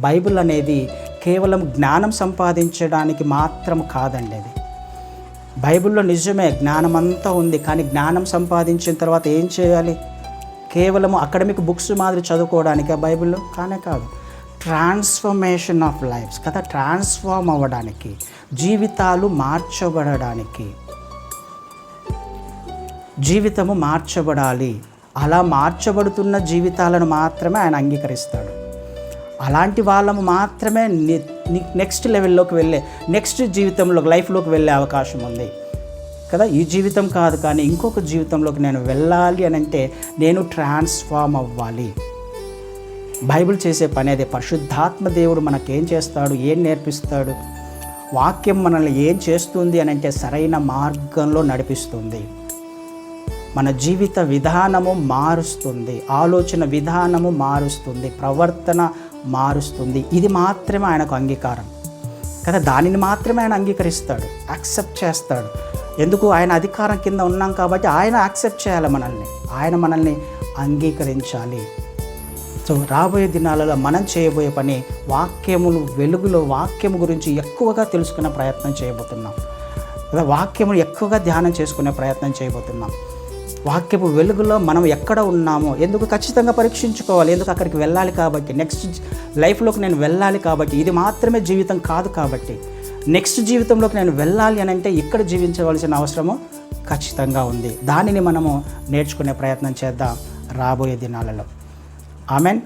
Bible అనేది కేవలం జ్ఞానం సంపాదించడానికి మాత్రం కాదండి అది. బైబిల్లో నిజమే జ్ఞానం అంతా ఉంది కానీ జ్ఞానం సంపాదించిన తర్వాత ఏం చేయాలి? కేవలం అకాడమిక్ బుక్స్ మాదిరి చదువుకోవడానికి ఆ బైబిల్లో? కానే కాదు. ట్రాన్స్ఫర్మేషన్ ఆఫ్ లైఫ్స్ కదా? ట్రాన్స్ఫార్మ్ అవ్వడానికి జీవితాలు మార్చబడడానికి. జీవితము మార్చబడాలి. అలా మార్చబడుతున్న జీవితాలను మాత్రమే ఆయన అంగీకరిస్తాడు. అలాంటి వాళ్ళము మాత్రమే నెక్స్ట్ లెవెల్లోకి వెళ్ళే నెక్స్ట్ జీవితంలో లైఫ్లోకి వెళ్ళే అవకాశం ఉంది. కదా? ఈ జీవితం కాదు కానీ ఇంకొక జీవితంలోకి నేను వెళ్ళాలి అని అంటే నేను ట్రాన్స్ఫార్మ్ అవ్వాలి. బైబిల్ చేసే పని అదే. పరిశుద్ధాత్మ దేవుడు మనకేం చేస్తాడు? ఏం నేర్పిస్తాడు? వాక్యం మనల్ని ఏం చేస్తుంది అని అంటే సరైన మార్గంలో నడిపిస్తుంది. మన జీవిత విధానము మారుస్తుంది. ఆలోచన విధానము మారుస్తుంది. ప్రవర్తన మారుస్తుంది. ఇది మాత్రమే ఆయనకు అంగీకారం. కదా దానిని మాత్రమే ఆయన అంగీకరిస్తాడు. యాక్సెప్ట్ చేస్తాడు. ఎందుకు? ఆయన అధికారం కింద ఉన్నాం కాబట్టి ఆయన యాక్సెప్ట్ చేయాలి మనల్ని. ఆయన మనల్ని అంగీకరించాలి. సో రాబోయే దినాలలో మనం చేయబోయే పని వాక్యములు వెలుగులో వాక్యము గురించి ఎక్కువగా తెలుసుకునే ప్రయత్నం చేయబోతున్నాం. లేదా వాక్యములు ఎక్కువగా ధ్యానం చేసుకునే ప్రయత్నం చేయబోతున్నాం. వాక్యపు వెలుగులో మనం ఎక్కడ ఉన్నామో ఎందుకు ఖచ్చితంగా పరీక్షించుకోవాలి ఎందుకు అక్కడికి వెళ్ళాలి కాబట్టి నెక్స్ట్ లైఫ్లోకి నేను వెళ్ళాలి కాబట్టి ఇది మాత్రమే జీవితం కాదు కాబట్టి నెక్స్ట్ జీవితంలోకి నేను వెళ్ళాలి అని అంటే ఇక్కడ జీవించవలసిన అవసరము ఖచ్చితంగా ఉంది. దానిని మనము నేర్చుకునే ప్రయత్నం చేద్దాం రాబోయే దినాలలో. ఆమెన్